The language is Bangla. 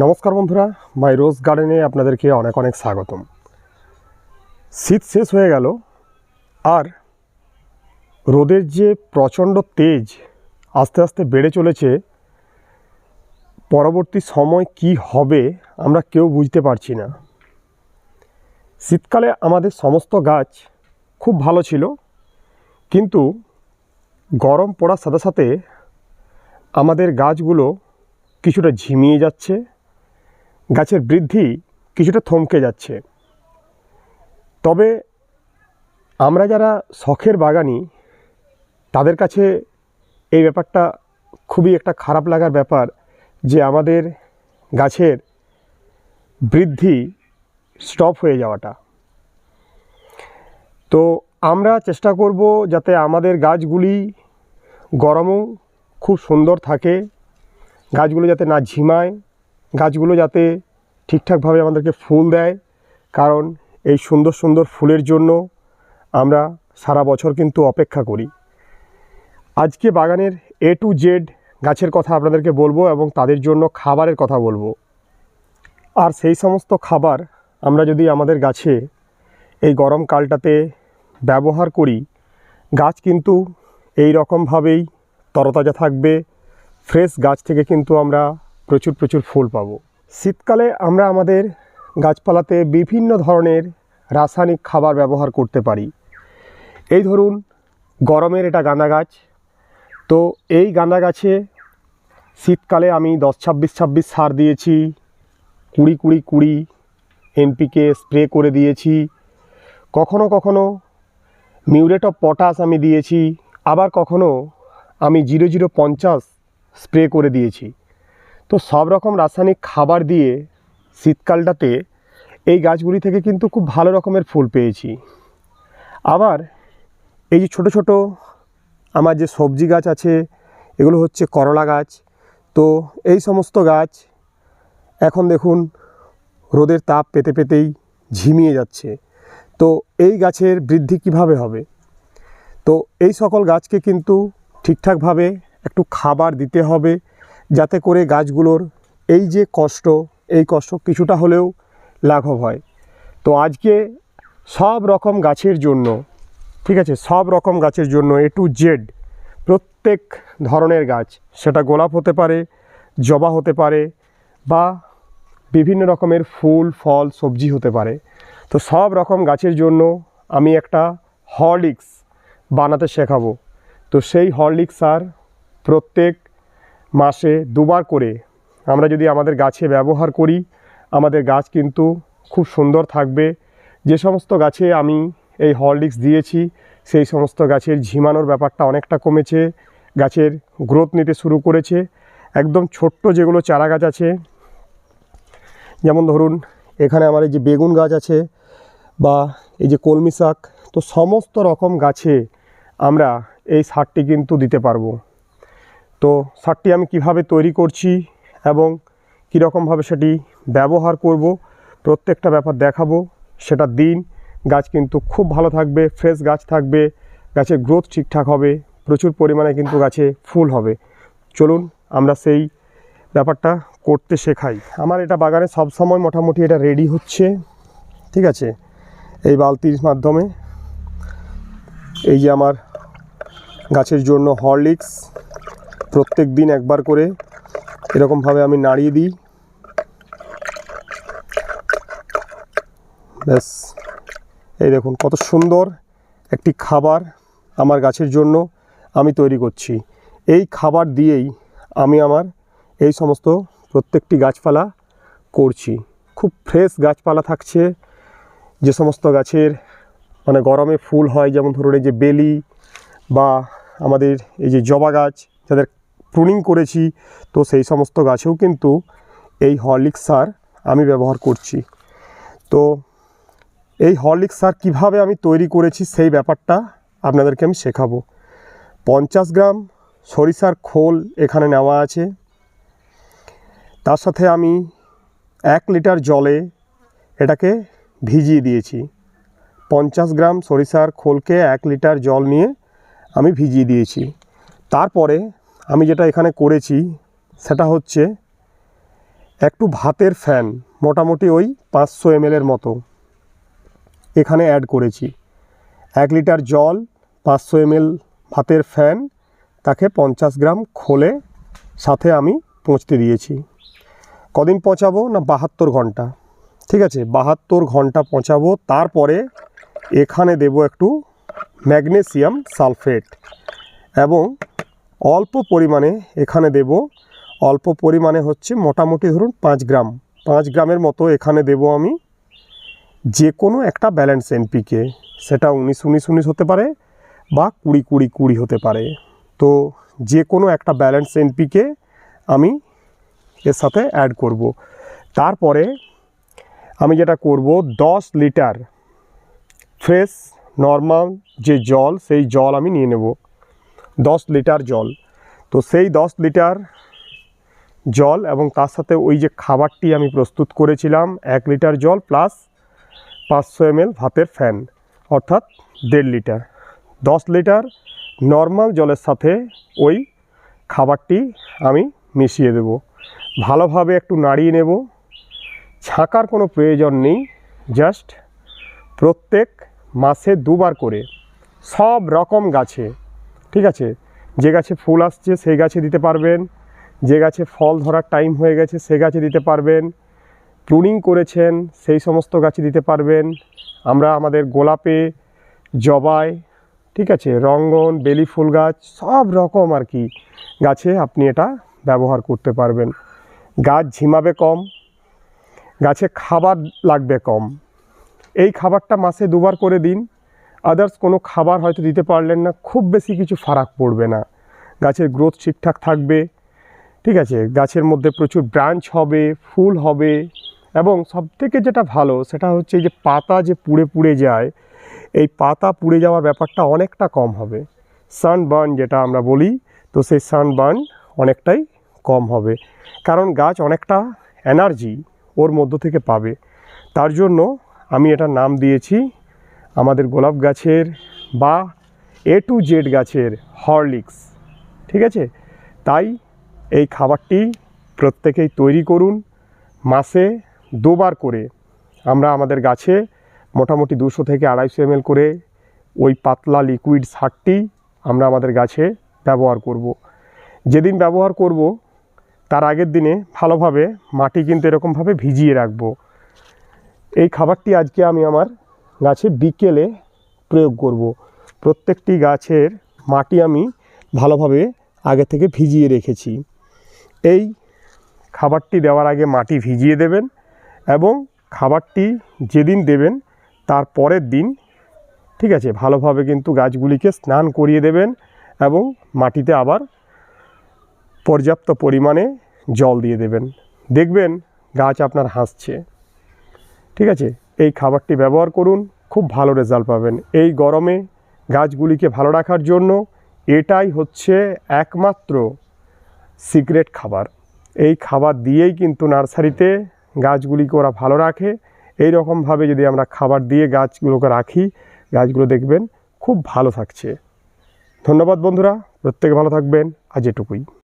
নমস্কার বন্ধুরা, মাই রোজ গার্ডেনে আপনাদেরকে অনেক অনেক স্বাগতম। শীত শেষ হয়ে গেল, আর রোদের যে প্রচণ্ড তেজ আস্তে আস্তে বেড়ে চলেছে, পরবর্তী সময় কি হবে আমরা কেউ বুঝতে পারছি না। শীতকালে আমাদের সমস্ত গাছ খুব ভালো ছিল, কিন্তু গরম পড়ার সাথে সাথে আমাদের গাছগুলো কিছুটা ঝিমিয়ে যাচ্ছে গাছের বৃদ্ধি কিছুটা থমকে যাচ্ছে। তবে আমরা যারা শখের বাগানি, তাদের কাছে এই ব্যাপারটা খুবই একটা খারাপ লাগার ব্যাপার যে আমাদের গাছের বৃদ্ধি স্টপ হয়ে যাওয়াটা। তো আমরা চেষ্টা করব যাতে আমাদের গাছগুলি গরমও খুব সুন্দর থাকে, গাছগুলো যাতে না ঝিমায় গাছগুলো যাতে ঠিকঠাকভাবে আমাদেরকে ফুল দেয়। কারণ এই সুন্দর সুন্দর ফুলের জন্য আমরা সারা বছর কিন্তু অপেক্ষা করি। আজকে বাগানের এ টু জেড গাছের কথা আপনাদেরকে বলব এবং তাদের জন্য খাবারের কথা বলব। আর সেই সমস্ত খাবার আমরা যদি আমাদের গাছে এই গরমকালটাতে ব্যবহার করি, গাছ কিন্তু এই রকমভাবেই তরতাজা থাকবে। ফ্রেশ গাছ থেকে কিন্তু আমরা প্রচুর প্রচুর ফুল পাবো। শীতকালে আমরা আমাদের গাছপালাতে বিভিন্ন ধরনের রাসায়নিক খাবার ব্যবহার করতে পারি। এই ধরুন, গরমের এটা গাঁদা গাছ। তো এই গাঁদা গাছে শীতকালে আমি দশ ছাব্বিশ ছাব্বিশ সার দিয়েছি, কুড়ি কুড়ি কুড়ি এনপিকে স্প্রে করে দিয়েছি। কখনো কখনো মিউরেট অফ পটাশ আমি দিয়েছি, আবার কখনো আমি জিরো জিরো পঞ্চাশ স্প্রে করে দিয়েছি। তো সব রকম রাসায়নিক খাবার দিয়ে শীতকালটাতে এই গাছগুলি থেকে কিন্তু খুব ভালো রকমের ফুল পেয়েছি। আবার এই যে ছোট ছোট আমার যে সবজি গাছ আছে, এগুলো হচ্ছে করলা গাছ। তো এই সমস্ত গাছ এখন দেখুন রোদের তাপ পেতে পেতেই ঝিমিয়ে যাচ্ছে। তো এই গাছের বৃদ্ধি কীভাবে হবে? তো এই সকল গাছকে কিন্তু ঠিকঠাকভাবে একটু খাবার দিতে হবে। যাতে করে গাছগুলোর এই যে কষ্ট, এই কষ্ট কিছুটা হলেও লাঘব হয়। তো আজকে সব রকম গাছের জন্য, ঠিক আছে, সব রকম গাছের জন্য এ টু জেড প্রত্যেক ধরনের গাছ, সেটা গোলাপ হতে পারে, জবা হতে পারে, বা বিভিন্ন রকমের ফুল, ফল, সবজি হতে পারে। তো সব রকম গাছের জন্য আমি একটা হরলিক্স বানাতে শেখাবো। তো সেই হরলিক্স সার প্রত্যেক মাসে দুবার করে আমরা যদি আমাদের গাছে ব্যবহার করি, আমাদের গাছ কিন্তু খুব সুন্দর থাকবে। যে সমস্ত গাছে আমি এই হরলিক্স দিয়েছি, সেই সমস্ত গাছের ঝিমানোর ব্যাপারটা অনেকটা কমেছে, গাছের গ্রোথ নিতে শুরু করেছে। একদম ছোট্ট যেগুলো চারা গাছ আছে, যেমন ধরুন এখানে আমার এই যে বেগুন গাছ আছে বা এই যে কলমি শাক, তো সমস্ত রকম গাছে আমরা এই সারটি কিন্তু দিতে পারব। তো সারটি আমি কীভাবে তৈরি করছি এবং কীরকমভাবে সেটি ব্যবহার করব, প্রত্যেকটা ব্যাপার দেখাবো, সেটা দিন। গাছ কিন্তু খুব ভালো থাকবে, ফ্রেশ গাছ থাকবে, গাছের গ্রোথ ঠিকঠাক হবে, প্রচুর পরিমাণে কিন্তু গাছে ফুল হবে। চলুন আমরা সেই ব্যাপারটা করতে শেখাই। আমার এটা বাগানে সব সময় মোটামুটি এটা রেডি হচ্ছে, ঠিক আছে? এই বালতির মাধ্যমে। এই যে আমার গাছের জন্য হরলিক্স প্রত্যেক দিন একবার করে এরকমভাবে আমি নাড়িয়ে দিই। ব্যাস, এই দেখুন কত সুন্দর একটি খাবার আমার গাছের জন্য আমি তৈরি করছি। এই খাবার দিয়েই আমি আমার এই সমস্ত প্রত্যেকটি গাছপালা করছি। খুব ফ্রেশ গাছপালা থাকছে। যে সমস্ত গাছের মানে গরমে ফুল হয়, যেমন ধরুন এই যে বেলি বা আমাদের এই যে জবা গাছ, যাদের প্রুনিং করেছি। তো সেই সমস্ত গাছেও কিন্তু এই হরলিক্স সার আমি ব্যবহার করছি। তো এই হরলিক্স সার কীভাবে আমি তৈরি করেছি সেই ব্যাপারটা আপনাদেরকে আমি শেখাবো। পঞ্চাশ গ্রাম সরিষার খোল এখানে নেওয়া আছে। তার সাথে আমি এক লিটার জলে এটাকে ভিজিয়ে দিয়েছি। পঞ্চাশ গ্রাম সরিষার খোলকে এক লিটার জল নিয়ে আমি ভিজিয়ে দিয়েছি। তারপরে আমি যেটা এখানে করেছি, সেটা হচ্ছে একটু ভাতের ফ্যান মোটামুটি ওই পাঁচশো এমএলের মতো। এখানে অ্যাড করেছি। এক লিটার জল, পাঁচশো এমএল ভাতের ফ্যান তাকে পঞ্চাশ গ্রাম খোলে, সাথে আমি পৌঁছতে দিয়েছি। কদিন পচাবো না বাহাত্তর ঘণ্টা? ঠিক আছে, বাহাত্তর ঘণ্টা পচাবো, তারপরে এখানে দেব একটু ম্যাগনেসিয়াম সালফেট এবং অল্প পরিমাণে এখানে দেব। অল্প পরিমাণে হচ্ছে মোটামুটি ধরুন পাঁচ গ্রাম। পাঁচ গ্রামের মতো এখানে দেব আমি। যে কোনো একটা ব্যালেন্স এনপিকে, সেটা উনিশ উনিশ উনিশ হতে পারে বা কুড়ি কুড়ি কুড়ি হতে পারে। তো যে কোনো একটা ব্যালেন্স এনপিকে আমি এর সাথে অ্যাড করব। তারপরে আমি যেটা করব, দশ লিটার ফ্রেশ, নর্মাল যে জল, সেই জল আমি নিয়ে নেব। দশ লিটার জল। তো সেই দশ লিটার জল এবং তার সাথে ওই যে খাবারটি আমি প্রস্তুত করেছিলাম, এক লিটার জল প্লাস পাঁচশো এমএল ভাতের ফ্যান অর্থাৎ দেড় লিটার। দশ লিটার নর্মাল জলের সাথে ওই খাবারটি আমি মিশিয়ে দেব। ভালোভাবে একটু নাড়িয়ে নেব। ছাঁকার কোনো প্রয়োজন নেই জাস্ট প্রত্যেক মাসে দুবার করে। সব রকম গাছে ঠিক আছে? যে গাছে ফুল আসছে, সেই গাছে দিতে পারবেন। যে গাছে ফল ধরার টাইম হয়ে গেছে, সে গাছে দিতে পারবেন। প্রুনিং করেছেন, সেই সমস্ত গাছে দিতে পারবেন। আমরা আমাদের গোলাপে জবায় ঠিক আছে, রঙ্গন, বেলি ফুল গাছ, সব রকম আর কি গাছে আপনি এটা ব্যবহার করতে পারবেন। গাছ ঝিমাবে কম, গাছে খাবার লাগবে কম। এই খাবারটা মাসে দুবার করে দিন আদার্স কোনো খাবার হয়তো দিতে পারলেন না, খুব বেশি কিছু ফারাক পড়বে না। গাছের গ্রোথ ঠিকঠাক থাকবে, ঠিক আছে? গাছের মধ্যে প্রচুর ব্রাঞ্চ হবে, ফুল হবে, এবং সবথেকে যেটা ভালো সেটা হচ্ছে যে পাতা যে পুড়ে পুড়ে যায়, এই পাতা পুড়ে যাওয়ার ব্যাপারটা অনেকটা কম হবে। সানবার্ন যেটা আমরা বলি, তো সেই সানবার্ন অনেকটাই কম হবে। কারণ গাছ অনেকটা এনার্জি ওর মধ্য থেকে পাবে। তার জন্য আমি এটার নাম দিয়েছি আমাদের গোলাপ গাছের বা এ টু জেড গাছের হরলিক্স, ঠিক আছে? তাই এই খাবারটি প্রত্যেকেই তৈরি করুন, মাসে দুবার করে। আমরা আমাদের গাছে মোটামুটি দুশো থেকে আড়াইশো এমএল করে ওই পাতলা লিকুইড সারটি আমরা আমাদের গাছে ব্যবহার করব। যেদিন ব্যবহার করব, তার আগের দিনে ভালোভাবে মাটি কিন্তু এরকমভাবে ভিজিয়ে রাখব। এই খাবারটি আজকে আমি আমার গাছে বিকেলে প্রয়োগ করব। প্রত্যেকটি গাছের মাটি আমি ভালোভাবে আগে থেকে ভিজিয়ে রেখেছি। এই খাবারটি দেওয়ার আগে মাটি ভিজিয়ে দেবেন এবং খাবারটি যেদিন দেবেন তার পরের দিন, ঠিক আছে, ভালোভাবে কিন্তু গাছগুলিকে স্নান করিয়ে দেবেন এবং মাটিতে আবার পর্যাপ্ত পরিমাণে জল দিয়ে দেবেন। দেখবেন গাছ আপনার হাসছে। ঠিক আছে? এই খাবারটি ব্যবহার করুন, খুব ভালো রেজাল্ট পাবেন। এই গরমে গাছগুলিকে ভালো রাখার জন্য এটাই হচ্ছে একমাত্র সিক্রেট খাবার। এই খাবার দিয়েই কিন্তু নার্সারিতে গাছগুলিকে ওরা ভালো রাখে। এই রকমভাবে যদি আমরা খাবার দিয়ে গাছগুলোকে রাখি, গাছগুলো দেখবেন খুব ভালো থাকছে। ধন্যবাদ বন্ধুরা, প্রত্যেকে ভালো থাকবেন। আজ এটুকুই।